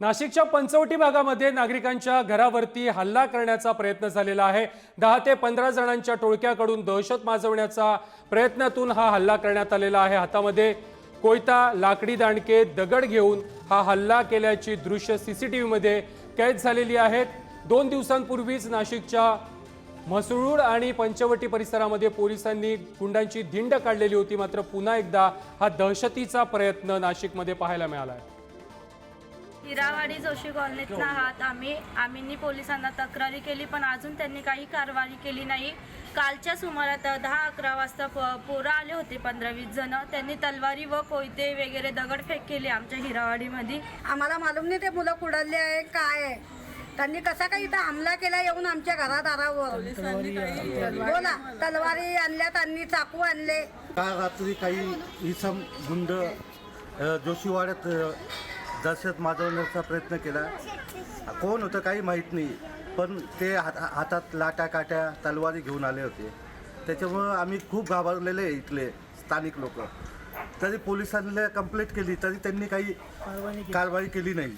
नाशिकच्या पंचवटी भागामध्ये नागरिकांच्या घरावरती हल्ला करण्याचा प्रयत्न झालेला आहे. दहा ते पंधरा जणांच्या टोळक्याकडून दहशत माजवण्याचा प्रयत्नातून हा हल्ला करण्यात आलेला आहे. हातामध्ये कोयता लाकडी दांडके दगड घेऊन हा हल्ला केल्याची दृश्य सीसीटीव्हीमध्ये कैद झालेली आहेत. दोन दिवसांपूर्वीच नाशिकच्या म्हसरूळ आणि पंचवटी परिसरामध्ये पोलिसांनी गुंडांची धिंड काढलेली होती. मात्र पुन्हा एकदा हा दहशतीचा प्रयत्न नाशिकमध्ये पाहायला मिळाला आहे. हिरावाडी जोशी कॉलनीतला आहात आम्ही. आम्हीनी पोलिसांना तक्रारी केली पण अजून त्यांनी काही कारवाई केली नाही. कालच्या सुमारात दहा अकरा वाजता प पोरं आले होते पंधरा वीस जण. त्यांनी तलवारी व कोयते वगैरे दगडफेक केली आमच्या हिरावाडीमध्ये. आम्हाला मालूम नाही ते मुलं कुडाले आहे काय आहे त्यांनी कसा काही इथं हमला केला येऊन आमच्या घरादारावर. बोला तलवारी आणल्या त्यांनी चाकू आणले. काल रात्री काही इसम गुंड जोशीवाड्यात दहशत माजवण्याचा प्रयत्न केला. कोण होतं काही माहीत नाही पण ते हात हातात लाटा काट्या तलवारी घेऊन आले होते. त्याच्यामुळं आम्ही खूप घाबरलेले इथले स्थानिक लोक. तरी पोलिसांना कंप्लेंट केली तरी त्यांनी काही कारवाई केली नाही.